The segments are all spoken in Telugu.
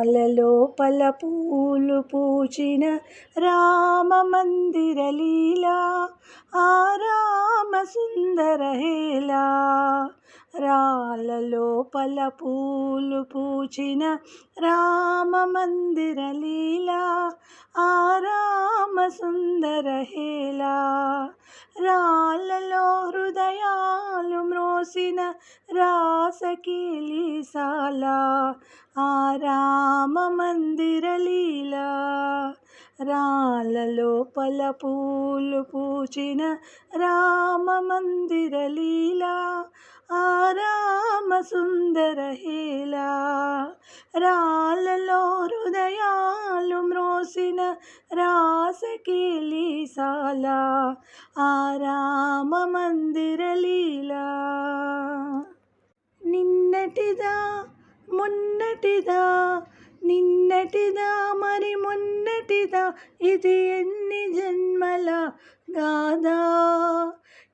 రాలలోపల పూలు పూచిన రామ మందిర లీలా ఆ రామ సుందర హేలా రాలలోపల పూలు పూచిన రామ మందిర లీలా ఆ రామ సుందర హేలా రాలలో మోసిన మ్రోసిన రాసకీలీసాల ఆ రామ మందిర లీలా. రాళ్ళలోపల పూలు పూచిన రామ మందిర లీలా ఆ రామ సుందర హేలా. రాళ్ళలో హృదయాలు మ్రోసిన రాసకీలీసాల ఆ రామ మందిర లీలా. నిన్నటిదా మొన్నటిదా నిన్నటిదా మరి మొన్నటిదా? ఇది ఎన్ని జన్మల గాదా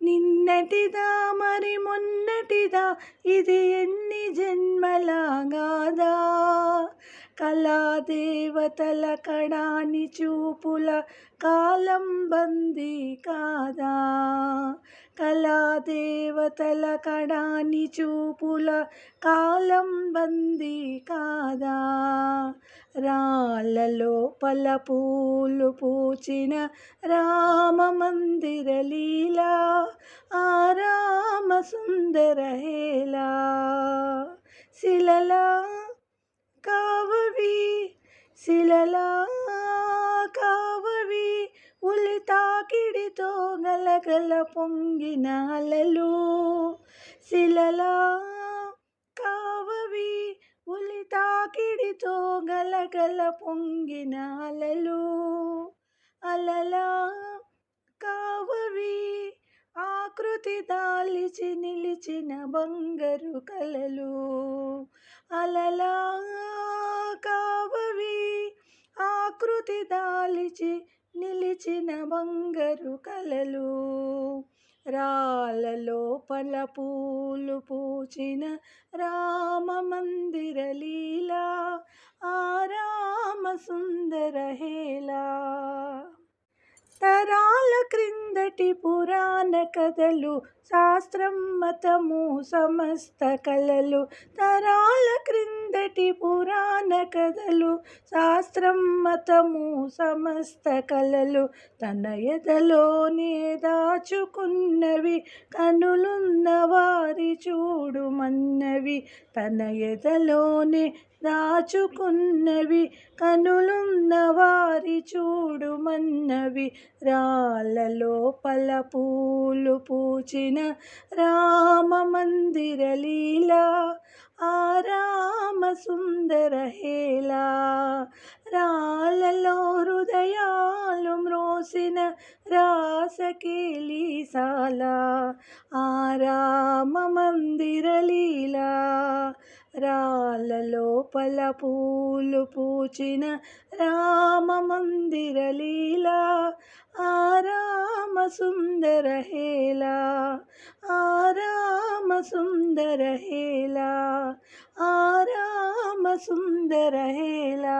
నిన్నటిదా మరి మొన్నటిదా? ఇది ఎన్ని జన్మల గాదా కళాదేవతల కణాని చూపుల కాలం బందీ కాదా? కళాదేవతల కణాని చూపుల కాలం బందీ కాదా? రాళ్ళ లోపల పూలు పూచిన రామ మందిర లీలా ఆ రామ సుందర హేలా శిలలా కావవి శిలలా కావవి ఉలి తాకిడితో గలగల పొంగిన అలలు. శిలలా కావవి ఉలి తాకిడితో గలగల పొంగిన అలలు. అలలా కావవి ఆకృతి దాలిచి నిలిచిన బంగరు కలలు. అలలా కావవి ఆకృతి దాలిచి నిలిచిన బంగరు కలలు. రాలలోపల పూలు పూచిన రామ మందిర లీలా ఆ రామ సుందర హేలా తరాల క్రిందటి పురాణ కథలు శాస్త్రం మతము సమస్త కళలు తరాల క్రిందటి పురాణ కథలు శాస్త్రం మతము సమస్త కళలు తన ఎదలోనే దాచుకున్నవి కనులున్న వారి చూడుమన్నవి తన ఎదలోనే దాచుకున్నవి కనులున్న వారి చూడుమన్నవి రాళ్ళలోపల పూలు పూచిన రామ మందిర లీలా ఆ రామ సుందర హేలా రాలలో హృదయాలు మ్రోసిన రాసకేలీసాల ఆ రామ మందిర లీలా. రాళ్ళలోపల పూలు పూచిన రామ మందిర లీలా ఆ రామ సుందర హేలా ఆ రామ సుందర హేలా ఆ రామ సుందర హేలా